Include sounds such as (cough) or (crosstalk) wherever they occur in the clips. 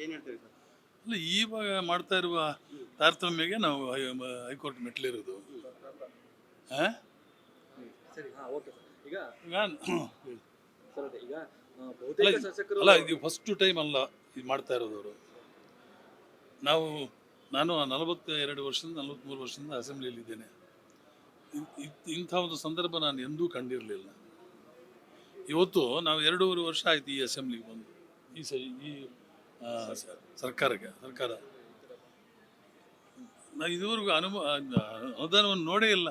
ಏನ್ ಹೇಳ್ತೀರಿ ಸರ್? ಅಲ್ಲ ಇವಾಗ ಮಾಡ್ತಾ ಇರುವ ತಾರತಮ್ಯಗೆ ನಾವು ಹೈ- ಹೈಕೋರ್ಟ್ ಮೆಟ್ಲಿರೋದು ಆ? ಸರಿ ಹಾ ಓಕೆ ಸರ್. ಈಗ ಈಗ ಸರ್ ಅದೇ ಈಗ ಆ, ಅಲ್ಲ ಬಹುತೇಕ ಇದು- ಶಾಸಕರು ಅಲ್ಲ ಇದು ಫಸ್ಟ್ ಟೈಮ್ ಅಲ್ಲ ಇದು ಮಾಡ್ತಾ ಇರೋದು ಅವರು ನಾವು ನಾನು ನಲವತ್ತ ಎರಡು ವರ್ಷದಿಂದ ನಲವತ್ತ್ಮೂರು ವರ್ಷದಿಂದ ಅಸೆಂಬ್ಲಿಯಲ್ಲಿ ಇದ್ದೇನೆ. ಇನ್- ಇನ್- ಇಂಥ ಒಂದು ಸಂದರ್ಭ ನಾನು ಎಂದೂ ಕಂಡಿರಲಿಲ್ಲ. ಇವತ್ತು ನಾವು ಎರಡೂವರೆ ವರ್ಷ ಆಯ್ತು ಈ ಅಸೆಂಬ್ಲಿಗೆ ಬಂದು. ಈ ಸರಿ ಈ ಸರ್ಕಾರಕ್ಕೆ, ಸರ್ಕಾರ. ನಾವು ಇದುವರೆಗೂ ಅನುಮ ಅನುದಾನವನ್ನು ನೋಡೇ ಇಲ್ಲ.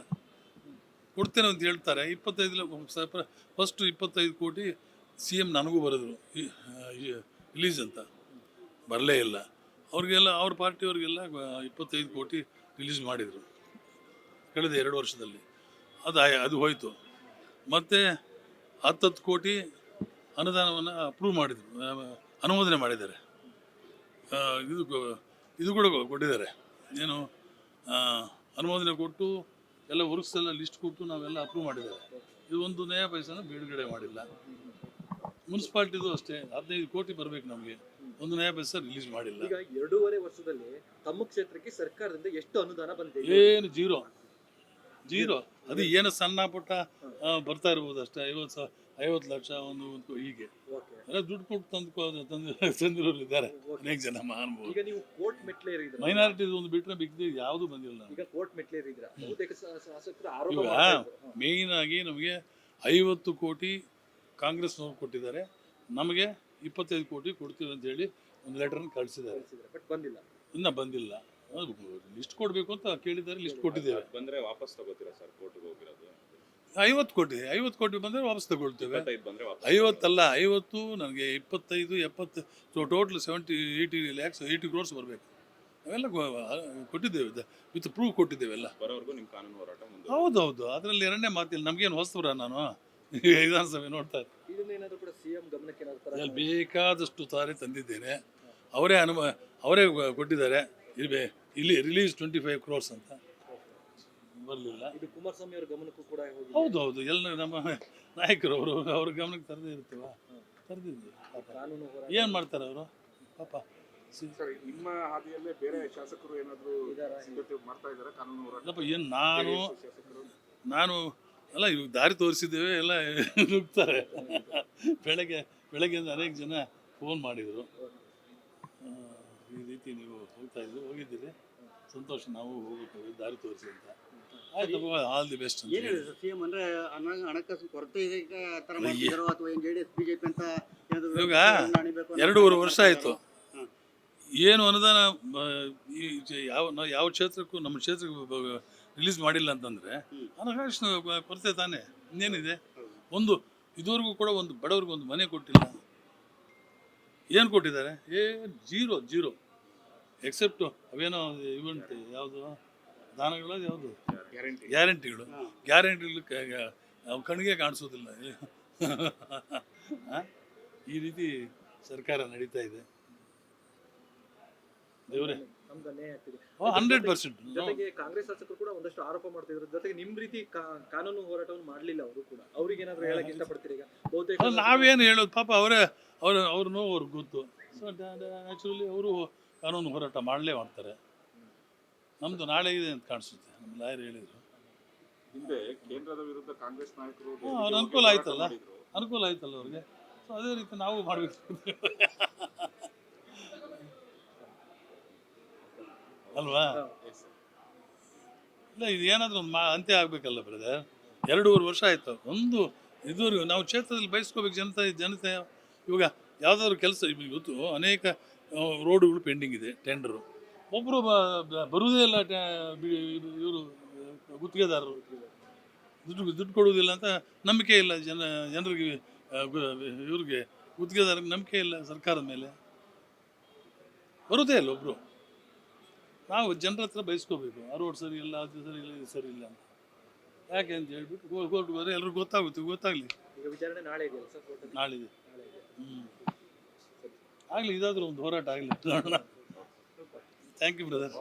ಕೊಡ್ತೇನೆ ಅಂತ ಹೇಳ್ತಾರೆ. ಇಪ್ಪತ್ತೈದು ಫಸ್ಟು ಇಪ್ಪತ್ತೈದು ಕೋಟಿ ಸಿ ಎಂ ನನಗೂ ಬರೆದ್ರು. ರಿಲೀಸ್ ಅಂತ. ಬರಲೇ ಇಲ್ಲ. ಅವ್ರಿಗೆಲ್ಲ, ಅವ್ರ ಪಾರ್ಟಿಯವ್ರಿಗೆಲ್ಲ ಇಪ್ಪತ್ತೈದು ಕೋಟಿ ರಿಲೀಸ್ ಮಾಡಿದರು. ಕಳೆದ ಎರಡು ವರ್ಷದಲ್ಲಿ. ಅದು ಅದು ಹೋಯಿತು. ಮತ್ತು ಹತ್ತತ್ತು ಕೋಟಿ ಅನುದಾನವನ್ನು ಅಪ್ರೂವ್ ಮಾಡಿದರು. ಅನುಮೋದನೆ ಮಾಡಿದ್ದಾರೆ. ಇದು ಇದು ಕೂಡ ಕೊಟ್ಟಿದ್ದಾರೆ. ಏನು ಅನುಮೋದನೆ ಕೊಟ್ಟು ಎಲ್ಲ ವರ್ಕ್ಸ್ ಎಲ್ಲ ಲಿಸ್ಟ್ ಕೊಟ್ಟು ನಾವೆಲ್ಲ ಅಪ್ರೂವ್ ಮಾಡಿದ್ದಾರೆ ಇದು ಒಂದು ನಯ ಪೈಸನ ಬಿಡುಗಡೆ ಮಾಡಿಲ್ಲ. ಮುನ್ಸಿಪಾಲ್ಟಿದು ಅಷ್ಟೇ ಹದಿನೈದು ಕೋಟಿ ಬರಬೇಕು ನಮಗೆ. ಒಂದು ನಯ ಪೈಸ ರಿಲೀಸ್ ಮಾಡಿಲ್ಲ. ಈಗ ಎರಡೂವರೆ ವರ್ಷದಲ್ಲಿ ತಮ್ಮ ಕ್ಷೇತ್ರಕ್ಕೆ ಸರ್ಕಾರದಿಂದ ಎಷ್ಟು ಅನುದಾನ ಬಂದಿದೆ? ಏನು ಜೀರೋ ಜೀರೋ ಅದು ಏನು ಸಣ್ಣ ಪುಟ್ಟ ಬರ್ತಾ ಇರ್ಬೋದು ಅಷ್ಟೇ. ಐವತ್ತು ಸಾವಿರ ಐವತ್ತು ಲಕ್ಷ ಒಂದು ಒಂದು ಹೀಗೆ. ಅಂದ್ರೆ ಎಲ್ಲ ದುಡ್ಡು ಕೊಟ್ಟು ತಂದು ತಂದು (laughs) ತಂದಿರೋರು ಇದ್ದಾರೆ. ಅನೇಕ ಜನ ಮಹಾನುಭವರು. ಈಗ ನೀವು ಕೋರ್ಟ್ ಮೈನಾರಿಟಿ ಒಂದು ಬಿಟ್ಟರೆ ಬಿಗ್ದು ಯಾವುದು ಬಂದಿಲ್ಲ ನಮ್ಗೆ. ಈಗ ಕೋರ್ಟ್ ಮೇಯ್ನ್ ಆಗಿ ನಮಗೆ ಐವತ್ತು ಕೋಟಿ ಕಾಂಗ್ರೆಸ್ನವ್ರು ಕೊಟ್ಟಿದ್ದಾರೆ. ನಮಗೆ ಇಪ್ಪತ್ತೈದು ಕೋಟಿ ಕೊಡ್ತೀವಿ ಅಂತ ಹೇಳಿ ಒಂದು ಲೆಟರ್ನ ಕಳಿಸಿದ್ದಾರೆ. ಇನ್ನ ಬಟ್ ಬಂದಿಲ್ಲ. ಇನ್ನೂ ಬಂದಿಲ್ಲ. ಲಿಸ್ಟ್ ಕೊಡ್ಬೇಕು ಅಂತ ಕೇಳಿದ್ದಾರೆ ಲಿಸ್ಟ್ ಕೊಟ್ಟಿದ್ದೇವೆ. ಬಂದ್ರೆ ವಾಪಸ್ ತಗೋತೀರಾ ಸರ್? ಕೋರ್ಟ್ಗೆ ಹೋಗಿರೋದು? ಐವತ್ತು ಕೋಟಿ ಐವತ್ತು ಕೋಟಿ ಬಂದರೆ ವಾಪಸ್ ತಗೊಳ್ತೇವೆ. ಐವತ್ತಲ್ಲ ಐವತ್ತು ನನಗೆ ಇಪ್ಪತ್ತೈದು ಎಪ್ಪತ್ತು so total seventy eighty lakhs eighty crores ಬರಬೇಕು. ಅವೆಲ್ಲ ಕೊಟ್ಟಿದ್ದೇವೆ ವಿತ್ ಪ್ರೂವ್ ಕೊಟ್ಟಿದ್ದೇವೆ ಎಲ್ಲ. ಹೌದು ಹೌದು ಕಾನೂನು ಹೋರಾಟ ಮುಂದೆ ಹೌದೌದು ಅದರಲ್ಲಿ ಎರಡನೇ ಮಾತಿಲ್ಲ ನಮಗೇನು ಹೊಸ್ತುರ ನಾನು? ವಿಧಾನಸಭೆ ನೋಡ್ತಾ ಇದ್ದೀನಿ ಇದನ್ನೇನಾದ್ರೂ ಕೂಡ ಸಿಎಂ ಗಮನಕ್ಕೆ ಏನಾದ್ರು ತರ ಅಲ್ಲಿ ಬೇಕಾದಷ್ಟು ತಾರೆ ತಂದಿದ್ದೇನೆ. ಅವರೇ ಅನುಮ ಅವರೇ ಕೊಟ್ಟಿದ್ದಾರೆ. ಇಲ್ಲಿ ಬೇ- ಇಲ್ಲಿ ರಿಲೀಸ್ ಟ್ವೆಂಟಿ ಫೈವ್ ಕ್ರೋರ್ಸ್ ಅಂತ. ಬರಲಿಲ್ಲ ಇದು ಕುಮಾರಸ್ವಾಮಿ ಅವರ ಗಮನಕ್ಕೂ ಕೂಡ ಹೋಗಿದೆ. ಹೌದು ಹೌದು. ಎಲ್ಲ ನಮ್ಮ ನಾಯಕರು ಅವರು ಅವ್ರ ಗಮನಕ್ಕೆ ತರದೇ ಇರ್ತೀವ ತರದಿದ್ವಿ ಕಾನೂನು ಹೋರಾಟ. ಏನು ಮಾಡ್ತಾರೆ ಅವರು? ಪಾಪ. ಸರ್ ನಿಮ್ಮ ಹಾದಿಯಲ್ಲೇ ಬೇರೆ ಶಾಸಕರು ಏನಾದರೂ? ಸಿದ್ಧತೆ ಮಾಡ್ತಾ ಇದ್ದಾರೆ ಕಾನೂನು ಹೋರಾಟ? ಅಲ್ಲಪ್ಪ ಏನು ನಾನು ಶಾಸಕರು? ನಾನು ಅಲ್ಲ ಇವಾಗ ದಾರಿ ತೋರಿಸಿದ್ದೇವೆ ಎಲ್ಲ ನುಗ್ತಾರೆ. ಬೆಳಗ್ಗೆ ಬೆಳಗ್ಗೆಯಿಂದ ಅನೇಕ ಜನ ಫೋನ್ ಮಾಡಿದರು. ಈ ರೀತಿ ನೀವು ಹೋಗ್ತಾ ಇದ್ದೀರಿ ಹೋಗಿದ್ದೀರಿ. ಸಂತೋಷ ನಾವು ಹೋಗುತ್ತೇವೆ ದಾರಿ ತೋರಿಸಿ ಅಂತ. ಆಯ್ತು ಆಲ್ ದಿ ಬೆಸ್ಟ್ ಅಂತ ಏನ್ ಹೇಳಿ. ಹೇಳಿದ್ರು ಸಿಎಂ ಅಂದ್ರೆ ಅನ್ನ- ಹಣಕಾಸು ಕೊರತೆ ಇದೆ ಈಗ ಆ ತರ ಅಲ್ಲ, ಮಾಡ್ತಿದಾರೋ ಅಥವಾ ಏನ್ ಜೆಡಿಎಸ್ ಬಿಜೆಪಿ ಅಂತ ಏನಾದ್ರು ಇವಾಗ ನಾಣಿಬೇಕು ಅನ್ನೋ ಎರಡೂವರೆ ವರ್ಷ ಆಯಿತು. ಹ್ಮ್. ಏನು ಅನುದಾನ ಆ, ಈ ಜ- ಯಾವ ನಾವು ಯಾವ ಕ್ಷೇತ್ರಕ್ಕೂ ನಮ್ಮ ಕ್ಷೇತ್ರಕ್ಕೆ ರಿಲೀಸ್ ಮಾಡಿಲ್ಲ ಅಂತಂದರೆ ಹ್ಮ್. ಹಣಕಾಸಿನ ಕೊರತೆ ತಾನೇ. ಇನ್ನೇನಿದೆ? ಒಂದು ಇದುವರೆಗೂ ಕೂಡ ಒಂದು ಬಡವ್ರಿಗೆ ಒಂದು ಮನೆ ಕೊಟ್ಟಿಲ್ಲ. ಏನು ಕೊಟ್ಟಿದ್ದಾರೆ? ಏ ಜೀರೋ ಜೀರೋ. ಎಕ್ಸೆಪ್ಟ್ ಅವೇನೋ ಇವೆಂಟ್ ಯಾವುದು? ದಾನಗಳ ಯಾವುದು? ಗ್ಯಾರಂಟಿ ಗ್ಯಾರಂಟಿಗಳು. ಗ್ಯಾರಂಟಿಗಳು ಅವು ಕಣ್ಣಿಗೆ ಕಾಣಿಸೋದಿಲ್ಲ. ಈ ರೀತಿ ಸರ್ಕಾರ ನಡೀತಾ ಇದೆ. ದೇವರೇ. ಹಂಡ್ರೆಡ್ ಪರ್ಸೆಂಟ್ ಜೊತೆಗೆ ಕಾಂಗ್ರೆಸ್ ಶಾಸಕರು ಕೂಡ ಒಂದಷ್ಟು ಆರೋಪ ಮಾಡ್ತಿದ್ರು. ಜೊತೆಗೆ ನಿಮ್ ರೀತಿ ಕಾನೂನು ಹೋರಾಟವನ್ನು ಮಾಡಲಿಲ್ಲ ಅವರು ಕೂಡ. ಅವ್ರಿಗೆ ಏನಾದ್ರು ಹೇಳಕ್ ಇಷ್ಟಪಡ್ತೀರಿ ಈಗ? ಬಹುತೇಕ ನಾವೇನು ಹೇಳೋದು? ಪಾಪ ಅವರೇ ಅವ್ರ ಅವ್ರ ನೋವು ಅವ್ರಿಗೆ ಗೊತ್ತು ಸೊ ನ್ಯಾಚುರಲಿ ಅವರು ಕಾನೂನು ಹೋರಾಟ ಮಾಡಲೇ ಮಾಡ್ತಾರೆ. ನಮ್ಮದು ನಾಳೆ ಇದೆ ಅಂತ ಕಾಣಿಸುತ್ತೆ ನಮ್ಮ ಲಾಯರ್ ಹೇಳಿದರು. ಹಿಂದೆ ಕೇಂದ್ರದ ವಿರುದ್ಧ ಕಾಂಗ್ರೆಸ್ ನಾಯಕರು ಅವ್ರ ಅನುಕೂಲ ಆಯ್ತಲ್ಲ. ಅನುಕೂಲ ಆಯ್ತಲ್ಲ ಅವ್ರಿಗೆ? ಸೊ ಅದೇ ರೀತಿ ನಾವು ಮಾಡಬೇಕು ಅಲ್ವಾ? ಇಲ್ಲ ಇದು ಏನಾದರೂ ಒಂದು ಮಾ ಅಂತ್ಯ ಆಗಬೇಕಲ್ಲ ಬ್ರದರ್ ಎರಡೂವರೆ ವರ್ಷ ಆಯಿತು. ಒಂದು ಇದುವರೆಗೂ ನಾವು ಕ್ಷೇತ್ರದಲ್ಲಿ ಬಯಸ್ಕೋಬೇಕು ಜನತೆ ಜನತೆ ಇವಾಗ ಯಾವುದಾದ್ರು ಕೆಲಸ ಇವತ್ತು ಅನೇಕ ರೋಡುಗಳು ಪೆಂಡಿಂಗ್ ಇದೆ ಟೆಂಡರು ಒಬ್ಬರು ಬರುವುದೇ ಇಲ್ಲ ಇವರು ಗುತ್ತಿಗೆದಾರರು ದುಡ್ಡು ದುಡ್ಡು ಕೊಡುವುದಿಲ್ಲ ಅಂತ ನಂಬಿಕೆ ಇಲ್ಲ ಜನ ಜನರಿಗೆ ಇವ್ರಿಗೆ ಗುತ್ತಿಗೆದಾರರಿಗೆ ನಂಬಿಕೆ ಇಲ್ಲ ಸರ್ಕಾರದ ಮೇಲೆ. ಬರುವುದೇ ಇಲ್ಲ ಒಬ್ಬರು ನಾವು ಜನರ ಹತ್ರ ಬಯಸ್ಕೋಬೇಕು. ಆ ರೋಡ್ ಸರಿ ಇಲ್ಲ ಅದು ಸರಿ ಇಲ್ಲ ಇದು ಸರಿ ಇಲ್ಲ ಅಂತ. ಯಾಕೆ ಅಂತ ಹೇಳ್ಬಿಟ್ಟು ಕೋರ್ಟ್ಗೆ ಹೋದ್ರೆ ಎಲ್ರಿಗೂ ಗೊತ್ತಾಗುತ್ತೆ ಗೊತ್ತಾಗಲಿ. ಈಗ ವಿಚಾರಣೆ ನಾಳೆ ಇದೆ. ಆಗಲಿ ಇದಾದರೂ ಒಂದು ಹೋರಾಟ ಆಗಲಿ ನೋಡೋಣ. Thank you brother